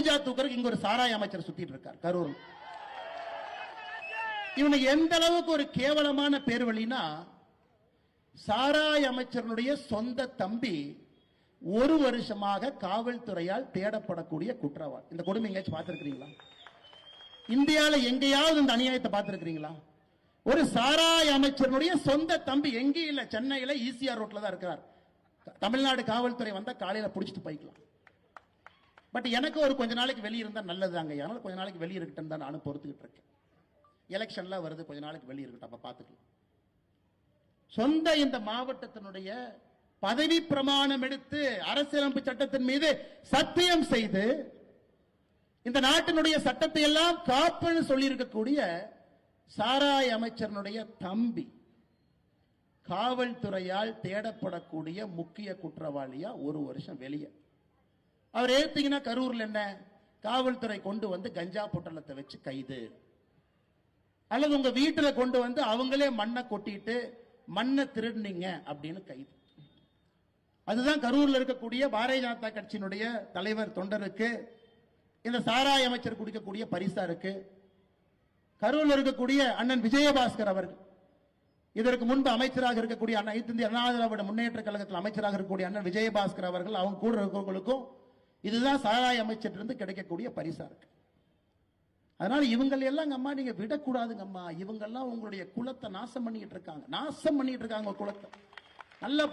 அம்புஜா தூக்கருக்கு இங்க ஒரு சாராய அமைச்சர் சுத்திட்டு இருக்கார் கரூர் இவங்க எந்த அளவுக்கு ஒரு கேவலமான பேர் வழினா சாராய அமைச்சருடைய சொந்த தம்பி ஒரு வருஷமாக காவல்துறையால் தேடப்படக்கூடிய குற்றவாளி. இந்த கொடுமை எங்கேயாச்சும் பார்த்திருக்கிறீங்களா? இந்தியாவில் எங்கேயாவது இந்த அநியாயத்தை பார்த்திருக்கிறீங்களா? ஒரு சாராய அமைச்சருடைய சொந்த தம்பி எங்கேயும் இல்லை சென்னையில் ஈசிஆர் ரோட்ல தான் இருக்கிறார். தமிழ்நாடு காவல்துறை வந்தால் காலையில் பிடிச்சிட்டு போய்க்கலாம். பட் எனக்கு ஒரு கொஞ்ச நாளைக்கு வெளியே இருந்தால் நல்லது அங்கே அதனால கொஞ்ச நாளைக்கு வெளியே இருக்கட்டும் தான் நானும் பொறுத்துக்கிட்டு இருக்கேன். எலெக்ஷன்லாம் வருது கொஞ்ச நாளைக்கு வெளியே இருக்கட்டும். அப்போ பார்த்துக்கலாம் சொந்த இந்த மாவட்டத்தினுடைய பதவி பிரமாணம் எடுத்து அரசியலமைப்பு சட்டத்தின் மீது சத்தியம் செய்து இந்த நாட்டினுடைய சட்டத்தை எல்லாம் காப்புன்னு சொல்லியிருக்கக்கூடிய சாராய் சாராய அமைச்சரனுடைய தம்பி காவல்துறையால் தேடப்படக்கூடிய முக்கிய குற்றவாளியா ஒரு வருஷம் வெளியே. அவர் ஏத்தீங்கன்னா கரூர்ல என்ன? காவல்துறை கொண்டு வந்து கஞ்சா பொட்டலத்தை வச்சு கைது. அல்லது உங்க வீட்டுல கொண்டு வந்து அவங்களே மண்ணை கொட்டிட்டு மண்ணை திருடுனீங்க அப்படின்னு கைது. அதுதான் கரூர்ல இருக்கக்கூடிய பாரதிய ஜனதா கட்சியினுடைய தலைவர் தொண்டருக்கு இந்த சாராய அமைச்சர் குடிக்கக்கூடிய பரிசா இருக்கு கரூர்ல இருக்கக்கூடிய அண்ணன் விஜயபாஸ்கர் அவர்கள் இதற்கு முன்பு அமைச்சராக இருக்கக்கூடிய அண்ணன் இந்திய அண்ணா திராவிட முன்னேற்ற கழகத்தில் அமைச்சராக இருக்கக்கூடிய அண்ணன் விஜயபாஸ்கர் அவர்கள் அவங்க கூட இருக்கிறவங்களுக்கும் இதுதான் சாராய அமைச்சரிலிருந்து கிடைக்கக்கூடிய பரிசா இருக்கு. அதனால இவங்களை எல்லாம் அம்மா நீங்க விடக்கூடாதுங்க அம்மா இவங்க எல்லாம் உங்களுடைய குலத்தை நாசம் பண்ணிட்டு இருக்காங்க. நாசம் பண்ணிட்டு இருக்காங்க குலத்தை. நல்லா